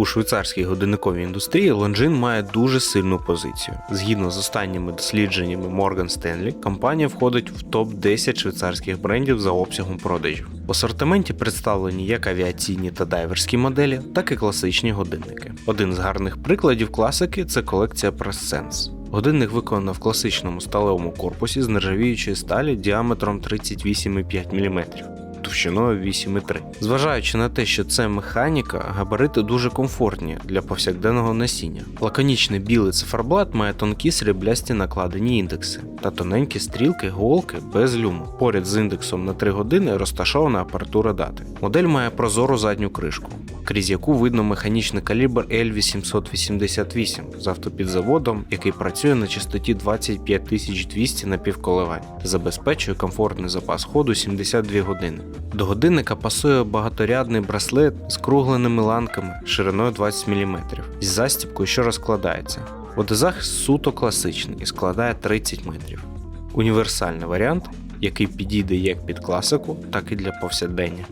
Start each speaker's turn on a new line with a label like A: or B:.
A: У швейцарській годинниковій індустрії Longines має дуже сильну позицію. Згідно з останніми дослідженнями Morgan Stanley, компанія входить в топ-10 швейцарських брендів за обсягом продажів. В асортименті представлені як авіаційні та дайверські моделі, так і класичні годинники. Один з гарних прикладів класики це колекція Pressense. Годинник виконано в класичному сталевому корпусі з нержавіючої сталі діаметром 38,5 мм товщиною 8,3. Зважаючи на те, що це механіка, габарити дуже комфортні для повсякденного носіння. Лаконічний білий циферблат має тонкі сріблясті накладені індекси та тоненькі стрілки голки без люму. Поряд з індексом на 3 години розташована апаратура дати. Модель має прозору задню кришку, крізь яку видно механічний калібр L888 з автопідзаводом, який працює на частоті 25200 напівколивань, забезпечує комфортний запас ходу 72 години. До годинника пасує багаторядний браслет з кругленими ланками шириною 20 мм із застібкою, що розкладається. Водозахист суто класичний і складає 30 метрів. Універсальний варіант, який підійде як під класику, так і для повсякдення.